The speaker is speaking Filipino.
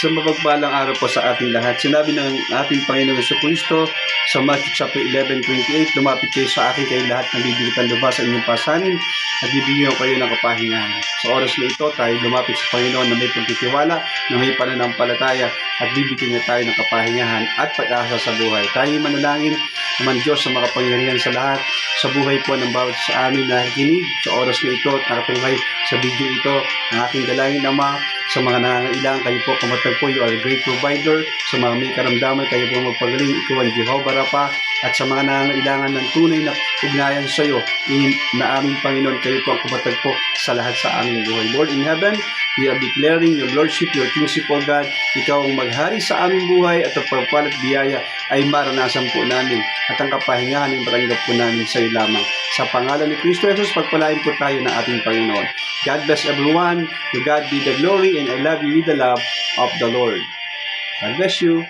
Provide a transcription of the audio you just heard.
Sa mapagpalang araw po sa ating lahat, sinabi ng ating Panginoon Yesu Kristo sa Matthew chapter 11:28, lumapit kayo sa akin kayo lahat ng bibilitan lupa sa inyong pasanin at bibigyan ko kayo ng kapahingahan. Sa oras na ito, tayo lumapit sa Panginoon na may pagtitiwala, na may pananampalataya at bibigyan niya tayo ng kapahingahan at pag-asa sa buhay. Tayo manalangin naman Diyos sa makapangyarihan sa lahat, sa buhay po ng bawat sa amin na nakikinig sa oras na ito at sa video ito ng aking dalangin Ama sa mga nangangailangan kayo po kumatag po you are a great provider. Sa mga may karamdaman kayo po magpagaling. Ikaw ang Jehovah Rapha. At sa mga nangangailangan ng tunay na ugnayan sa iyo na aming Panginoon kayo po ang kumatag po sa lahat sa aming buhay. Lord in heaven we are declaring your lordship your kingship O God. Ikaw ang maghari sa aming buhay at ang pagpalat biyaya ay maranasan po namin at ang kapahingahan ay matanggap po namin sa iyo lamang sa pangalan ni Kristo Jesus pagpalain po tayo ng ating Panginoon. God bless everyone. To God be the glory and I love you with the love of the Lord. God bless you